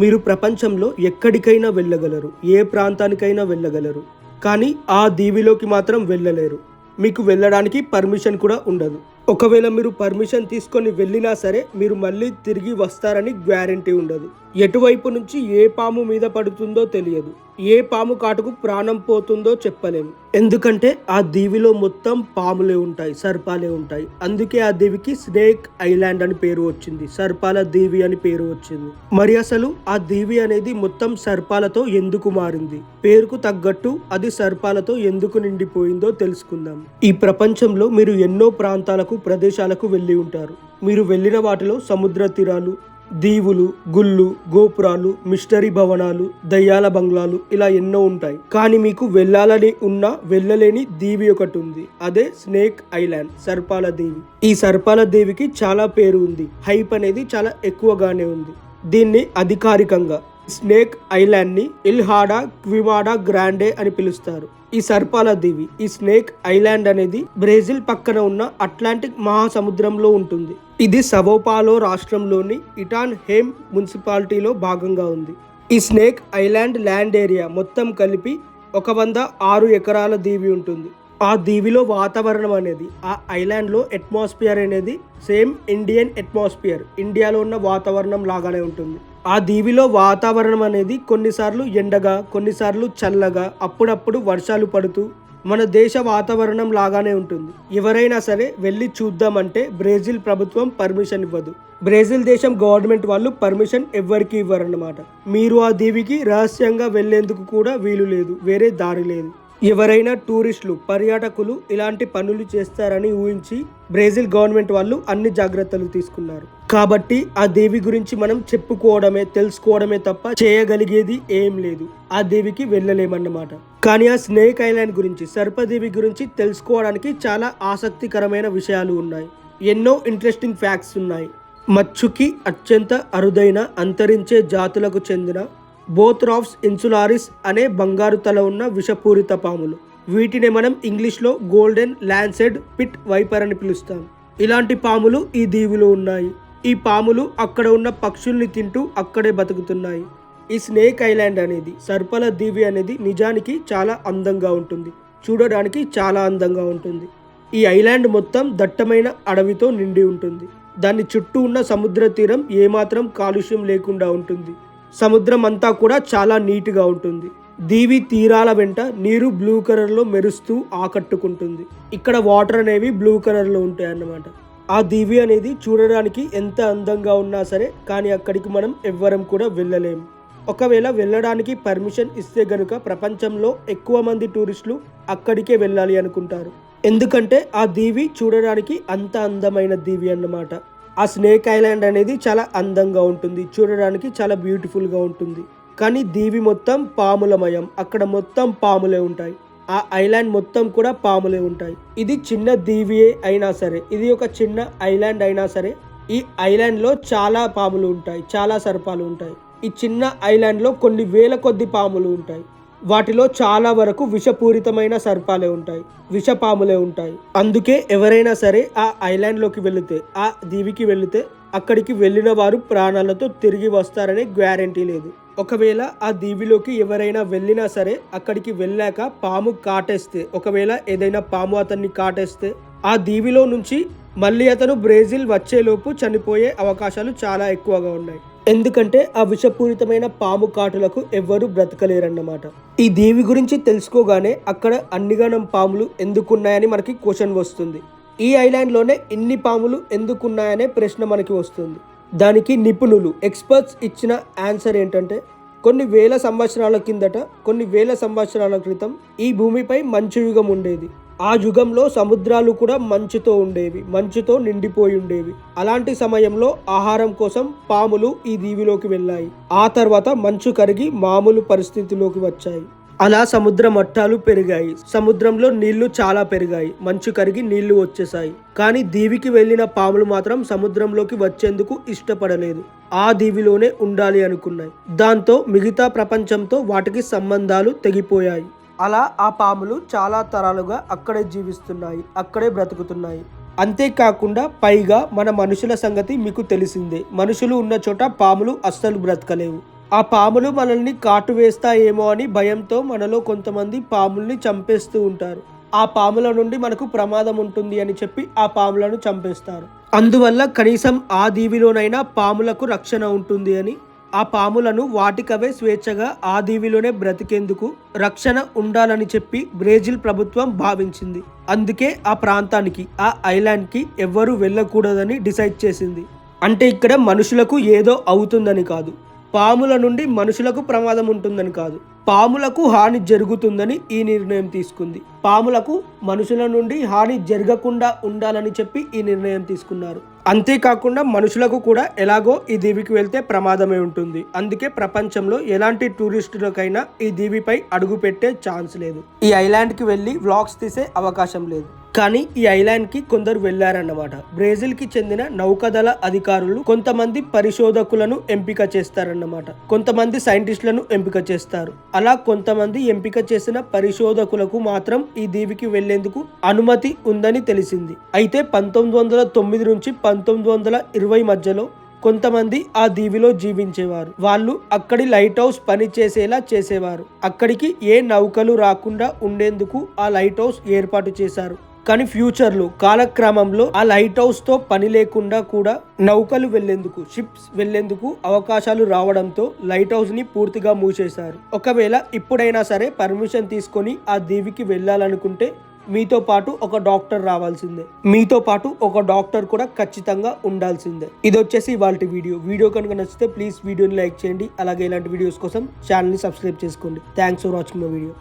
మీరు ప్రపంచంలో ఎక్కడికైనా వెళ్ళగలరు ఏ ప్రాంతానికైనా వెళ్ళగలరు కానీ ఆ దీవిలోకి మాత్రం వెళ్ళలేరు. మీకు వెళ్ళడానికి పర్మిషన్ కూడా ఉండదు. ఒకవేళ మీరు పర్మిషన్ తీసుకొని వెళ్ళినా సరే మీరు మళ్ళీ తిరిగి వస్తారని గ్యారంటీ ఉండదు. ఎటువైపు నుంచి ఏ పాము మీద పడుతుందో తెలియదు. ఏ పాము కాటుకు ప్రాణం పోతుందో చెప్పలేము. ఎందుకంటే ఆ దీవిలో మొత్తం పాములే ఉంటాయి సర్పాలే ఉంటాయి. అందుకే ఆ దీవికి స్నేక్ ఐలాండ్ అని పేరు వచ్చింది సర్పాల దీవి అని పేరు వచ్చింది. మరి అసలు ఆ దీవి అనేది మొత్తం సర్పాలతో ఎందుకు మారింది? పేరుకు తగ్గట్టు అది సర్పాలతో ఎందుకు నిండిపోయిందో తెలుసుకుందాం. ఈ ప్రపంచంలో మీరు ఎన్నో ప్రాంతాలకు ప్రదేశాలకు వెళ్ళి ఉంటారు. మీరు వెళ్ళిన వాటిలో సముద్ర తీరాలు దీవులు గుళ్ళు గోపురాలు మిస్టరీ భవనాలు దయ్యాల బంగ్లాలు ఇలా ఎన్నో ఉంటాయి. కానీ మీకు వెళ్ళాలని ఉన్నా వెళ్ళలేని దీవి ఒకటి ఉంది అదే స్నేక్ ఐలాండ్ సర్పాల దేవి. ఈ సర్పాల దేవికి చాలా పేరు ఉంది. హైప్ అనేది చాలా ఎక్కువగానే ఉంది. దీన్ని అధికారికంగా స్నేక్ ఐలాండ్ని ఇల్హాడా క్విమాడా గ్రాండే అని పిలుస్తారు. ఈ సర్పాల దీవి ఈ స్నేక్ ఐలాండ్ అనేది బ్రెజిల్ పక్కన ఉన్న అట్లాంటిక్ మహాసముద్రంలో ఉంటుంది. ఇది సవోపాలో రాష్ట్రంలోని ఇటాన్ హేమ్ మున్సిపాలిటీలో భాగంగా ఉంది. ఈ స్నేక్ ఐలాండ్ ల్యాండ్ ఏరియా మొత్తం కలిపి ఒక వంద ఆరు ఎకరాల దీవి ఉంటుంది. ఆ దీవిలో వాతావరణం అనేది ఆ ఐలాండ్లో అట్మాస్ఫియర్ అనేది సేమ్ ఇండియన్ అట్మాస్ఫియర్ ఇండియాలో ఉన్న వాతావరణం లాగానే ఉంటుంది. ఆ దీవిలో వాతావరణం అనేది కొన్నిసార్లు ఎండగా కొన్నిసార్లు చల్లగా అప్పుడప్పుడు వర్షాలు పడుతూ మన దేశ వాతావరణం లాగానే ఉంటుంది. ఎవరైనా సరే వెళ్ళి చూద్దామంటే బ్రెజిల్ ప్రభుత్వం పర్మిషన్ ఇవ్వదు. బ్రెజిల్ దేశం గవర్నమెంట్ వాళ్ళు పర్మిషన్ ఎవ్వరికి ఇవ్వరన్నమాట. మీరు ఆ దీవికి రహస్యంగా వెళ్ళేందుకు కూడా వీలు లేదు. వేరే దారి లేదు. ఎవరైనా టూరిస్టులు పర్యాటకులు ఇలాంటి పనులు చేస్తారని ఊహించి బ్రెజిల్ గవర్నమెంట్ వాళ్ళు అన్ని జాగ్రత్తలు తీసుకున్నారు. కాబట్టి ఆ దేవి గురించి మనం చెప్పుకోవడమే తెలుసుకోవడమే తప్ప చేయగలిగేది ఏం లేదు. ఆ దేవికి వెళ్ళలేమన్నమాట. కానీ ఆ స్నేక్ ఐలాండ్ గురించి సర్పదేవి గురించి తెలుసుకోవడానికి చాలా ఆసక్తికరమైన విషయాలు ఉన్నాయి. ఎన్నో ఇంట్రెస్టింగ్ ఫ్యాక్ట్స్ ఉన్నాయి. మచ్చుకి అత్యంత అరుదైన అంతరించే జాతులకు చెందిన బోత్రాఫ్స్ ఇన్సులారిస్ అనే బంగారు తల ఉన్న విషపూరిత పాములు. వీటిని మనం ఇంగ్లీష్లో గోల్డెన్ ల్యాన్సెడ్ పిట్ వైపర్ అని పిలుస్తాం. ఇలాంటి పాములు ఈ దీవిలో ఉన్నాయి. ఈ పాములు అక్కడ ఉన్న పక్షుల్ని తింటూ అక్కడే బతుకుతున్నాయి. ఈ స్నేక్ ఐలాండ్ అనేది సర్పల దీవి అనేది నిజానికి చాలా అందంగా ఉంటుంది. చూడడానికి చాలా అందంగా ఉంటుంది. ఈ ఐలాండ్ మొత్తం దట్టమైన అడవితో నిండి ఉంటుంది. దాని చుట్టూ ఉన్న సముద్ర తీరం ఏమాత్రం కాలుష్యం లేకుండా ఉంటుంది. సముద్రం అంతా కూడా చాలా నీట్గా ఉంటుంది. దీవి తీరాల వెంట నీరు బ్లూ కలర్లో మెరుస్తూ ఆకట్టుకుంటుంది. ఇక్కడ వాటర్ అనేవి బ్లూ కలర్లో ఉంటాయి అన్నమాట. ఆ దీవి అనేది చూడడానికి ఎంత అందంగా ఉన్నా సరే కానీ అక్కడికి మనం ఎవ్వరం కూడా వెళ్ళలేము ఒకవేళ వెళ్ళడానికి పర్మిషన్ ఇస్తే గనుక ప్రపంచంలో ఎక్కువ మంది టూరిస్టులు అక్కడికే వెళ్ళాలి అనుకుంటారు. ఎందుకంటే ఆ దీవి చూడడానికి అంత అందమైన దీవి అన్నమాట. ఆ స్నేక్ ఐలాండ్ అనేది చాలా అందంగా ఉంటుంది చూడడానికి చాలా బ్యూటిఫుల్గా ఉంటుంది. కానీ దీవి మొత్తం పాములమయం అక్కడ మొత్తం పాములే ఉంటాయి. ఆ ఐలాండ్ మొత్తం కూడా పాములే ఉంటాయి. ఇది చిన్న దీవియే అయినా సరే ఇది ఒక చిన్న ఐలాండ్ అయినా సరే ఈ ఐలాండ్లో చాలా పాములు ఉంటాయి చాలా సర్పాలు ఉంటాయి. ఈ చిన్న ఐలాండ్లో కొన్ని వేల కొద్ది పాములు ఉంటాయి. వాటిలో చాలా వరకు విషపూరితమైన సర్పాలే ఉంటాయి విషపాములే ఉంటాయి. అందుకే ఎవరైనా సరే ఆ ఐలాండ్లోకి వెళితే ఆ దీవికి వెళితే అక్కడికి వెళ్ళిన వారు ప్రాణాలతో తిరిగి వస్తారనే గ్యారంటీ లేదు. ఒకవేళ ఆ దీవిలోకి ఎవరైనా వెళ్ళినా సరే అక్కడికి వెళ్ళాక పాము కాటేస్తే ఒకవేళ ఏదైనా పాము అతన్ని కాటేస్తే ఆ దీవిలో నుంచి మళ్ళీ అతను బ్రెజిల్ వచ్చేలోపు చనిపోయే అవకాశాలు చాలా ఎక్కువగా ఉన్నాయి. ఎందుకంటే ఆ విషపూరితమైన పాము కాటులకు ఎవ్వరూ బ్రతకలేరన్నమాట. ఈ దేవి గురించి తెలుసుకోగానే అక్కడ అన్నిగానం పాములు ఎందుకున్నాయని మనకి క్వశ్చన్ వస్తుంది. ఈ ఐలాండ్లోనే ఇన్ని పాములు ఎందుకున్నాయనే ప్రశ్న మనకి వస్తుంది. దానికి నిపుణులు ఎక్స్పర్ట్స్ ఇచ్చిన ఆన్సర్ ఏంటంటే కొన్ని వేల సంవత్సరాల కిందట కొన్ని వేల సంవత్సరాల క్రితం ఈ భూమిపై మంచు యుగం ఉండేది. ఆ యుగంలో సముద్రాలు కూడా మంచుతో ఉండేవి మంచుతో నిండిపోయి ఉండేవి. అలాంటి సమయంలో ఆహారం కోసం పాములు ఈ దీవిలోకి వెళ్ళాయి. ఆ తర్వాత మంచు కరిగి మామూలు పరిస్థితిలోకి వచ్చాయి. అలా సముద్ర మట్టాలు పెరిగాయి. సముద్రంలో నీళ్ళు చాలా పెరిగాయి. మంచు కరిగి నీళ్ళు వచ్చేసాయి కానీ దీవికి వెళ్ళిన పాములు మాత్రం సముద్రంలోకి వచ్చేందుకు ఇష్టపడలేదు. ఆ దీవిలోనే ఉండాలి అనుకున్నాయి. దాంతో మిగతా ప్రపంచంతో వాటికి సంబంధాలు తెగిపోయాయి. అలా ఆ పాములు చాలా తరాలుగా అక్కడే జీవిస్తున్నాయి అక్కడే బ్రతుకుతున్నాయి. అంతేకాకుండా పైగా మన మనుషుల సంగతి మీకు తెలిసిందే. మనుషులు ఉన్న చోట పాములు అస్సలు బ్రతకలేవు. ఆ పాములు మనల్ని కాటు వేస్తాయేమో అని భయంతో మనలో కొంతమంది పాముల్ని చంపేస్తూ ఉంటారు. ఆ పాముల నుండి మనకు ప్రమాదం ఉంటుంది అని చెప్పి ఆ పాములను చంపేస్తారు. అందువల్ల కనీసం ఆ దీవిలోనైనా పాములకు రక్షణ ఉంటుంది అని ఆ పాములను వాటికవే స్వేచ్ఛగా ఆ దీవిలోనే బ్రతికేందుకు రక్షణ ఉండాలని చెప్పి బ్రెజిల్ ప్రభుత్వం భావించింది. అందుకే ఆ ప్రాంతానికి ఆ ఐలాండ్కి ఎవ్వరూ వెళ్ళకూడదని డిసైడ్ చేసింది. అంటే ఇక్కడ మనుషులకు ఏదో అవుతుందని కాదు. పాముల నుండి మనుషులకు ప్రమాదం ఉంటుందని కాదు. పాములకు హాని జరుగుతుందని ఈ నిర్ణయం తీసుకుంది. పాములకు మనుషుల నుండి హాని జరగకుండా ఉండాలని చెప్పి ఈ నిర్ణయం తీసుకున్నారు. అంతేకాకుండా మనుషులకు కూడా ఎలాగో ఈ దీవికి వెళ్తే ప్రమాదమే ఉంటుంది. అందుకే ప్రపంచంలో ఎలాంటి టూరిస్టులకైనా ఈ దీవిపై అడుగు పెట్టే ఛాన్స్ లేదు. ఈ ఐలాండ్కి వెళ్ళి వ్లాగ్స్ తీసే అవకాశం లేదు. కానీ ఈ ఐలాండ్కి కొందరు వెళ్ళారన్నమాట బ్రెజిల్కి చెందిన నౌకాదళ అధికారులు కొంతమంది పరిశోధకులను ఎంపిక చేస్తారన్నమాట. కొంతమంది సైంటిస్టులను ఎంపిక చేస్తారు. అలా కొంతమంది ఎంపిక చేసిన పరిశోధకులకు మాత్రం ఈ దీవికి వెళ్ళేందుకు అనుమతి ఉందని తెలిసింది. అయితే పంతొమ్మిది వందల తొమ్మిది నుంచి పంతొమ్మిది వందల ఇరవై మధ్యలో కొంతమంది ఆ దీవిలో జీవించేవారు. వాళ్ళు అక్కడి లైట్ హౌస్ పని చేసేలా చేసేవారు. అక్కడికి ఏ నౌకలు రాకుండా ఉండేందుకు ఆ లైట్ హౌస్ ఏర్పాటు చేశారు. కానీ ఫ్యూచర్లో కాలక్రమంలో ఆ లైట్ హౌస్తో పని లేకుండా కూడా నౌకలు వెళ్ళేందుకు షిప్స్ వెళ్ళేందుకు అవకాశాలు రావడంతో లైట్ హౌస్ని పూర్తిగా మూసేశారు. ఒకవేళ ఇప్పుడైనా సరే పర్మిషన్ తీసుకొని ఆ దీవికి వెళ్ళాలనుకుంటే మీతో పాటు ఒక డాక్టర్ రావాల్సిందే. మీతో పాటు ఒక డాక్టర్ కూడా ఖచ్చితంగా ఉండాల్సిందే. ఇది వచ్చేసి ఇవాళ వీడియో. వీడియో కనుక నచ్చితే ప్లీజ్ వీడియోని లైక్ చేయండి. అలాగే ఇలాంటి వీడియోస్ కోసం ఛానల్ని సబ్స్క్రైబ్ చేసుకోండి. Thanks for watching my video.